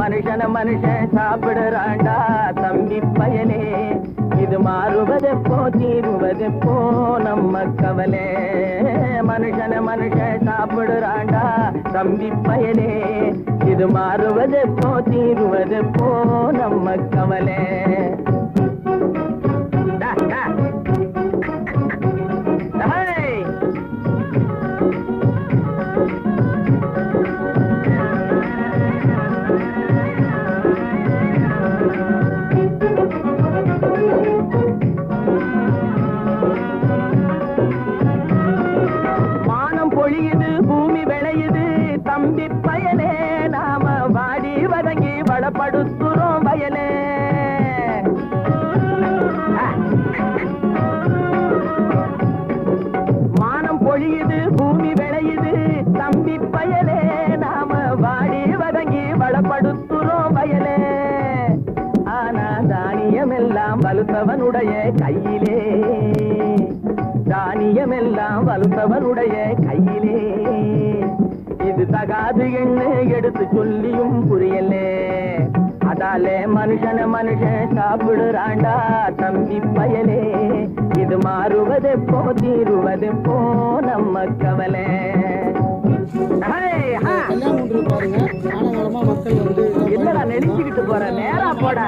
மனுஷன மனுஷன் சாப்பிடுறாண்டா தம்பி பயனே. இது மாறுவதெப்போ தீருவதெப்போ நம்ம கவலை. மனுஷன மனுஷன் சாப்பிடுறாண்டா தம்பி பயனே. இது மாறுவதெப்போ தீருவதெப்போ நம்ம கவலை. தம்பி பயலே நாம வாடி வதங்கி வளப்படுத்துறோம் வயலே. வானம் பொழியுது பூமி விளையுது தம்பி பயலே நாம வாடி வதங்கி வடப்படுத்துறோம் வயலே. ஆனா தானியமெல்லாம் வலுத்தவனுடைய கையிலே. தானியமெல்லாம் வலுத்தவனுடைய கையிலே. இது தகாது என்ன எடுத்து சொல்லியும் புரியலே. அதாலே மனுஷன மனுஷன் சாப்பிடுறாண்டா தம்பி பயலே. இது மாறுவதெப்போ தீருவதெப்போ நம்ம கவலை. ஹே, என்னடா நெடுக்கிட்டு போற? நேரா போட.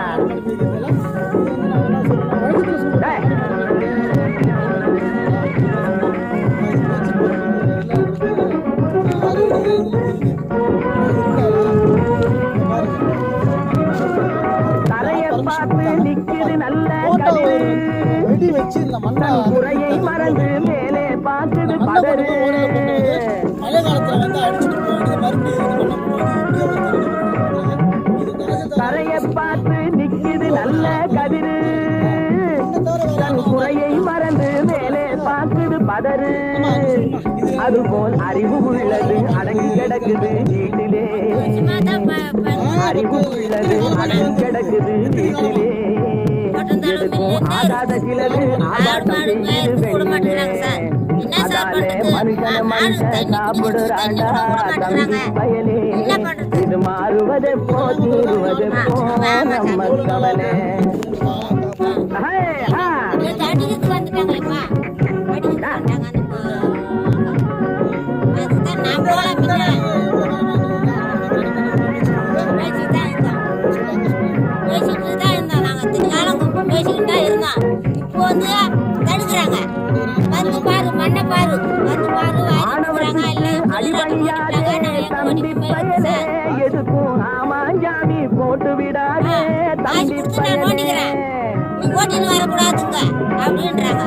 வச்சு இந்த மண்ணை தன் குறையை மறந்து மேலே பார்க்குது பதறு. மழை காலத்துல வந்து அடிச்சுட்டு மறுபடியும் இது பார்த்து நிக்குது நல்ல கதிரு. தன் குறையை மறந்து மேலே பார்க்குது பதறு. அதுபோல் அறிவு உள்ளது அடங்கி கிடக்குது வீட்டிலே. அறிவு உள்ளது அடங்கி கிடக்குது வீட்டிலே. எதுக்கும் ஆகாத சிலது ஆபாசம் செய்யுது வெளியிலே அதாலே மனுஷன மனுஷன் சாப்பிடுறாண்டா தம்பி பயலே இது மாறுவதெப்போ தீருவதெப்போ நம்ம கவலை ஓட்டின்னு வரக்கூடாதுங்க அப்படின்றாங்க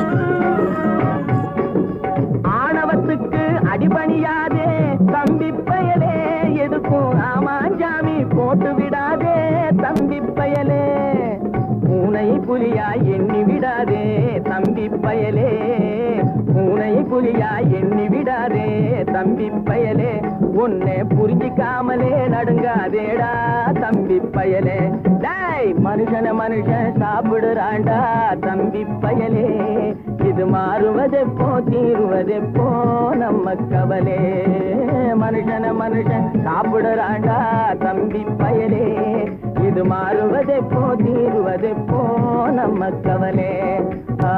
ஆணவத்துக்கு அடிபணியாதே தம்பி பயலே. எதுக்கும் ராமாஞ்சாமி போட்டு விடாதே தம்பி பயலே. பூனை புலியா எண்ணி விடாதே. தம்பி பயலே உன்னை புரிஞ்சிக்காமலே நடுங்காதேடா தம்பி பயலே. டாய் மனுஷன மனுஷன் சாப்பிடுறாண்டா தம்பி பயலே. இது மாறுவதெப்போ தீருவதெப்போ நம்ம கவலே. மனுஷன மனுஷன் சாப்பிடுறாண்டா தம்பி பயலே. இது மாறுவதெப்போ தீருவதெப்போ நம்ம கவலே. ஆ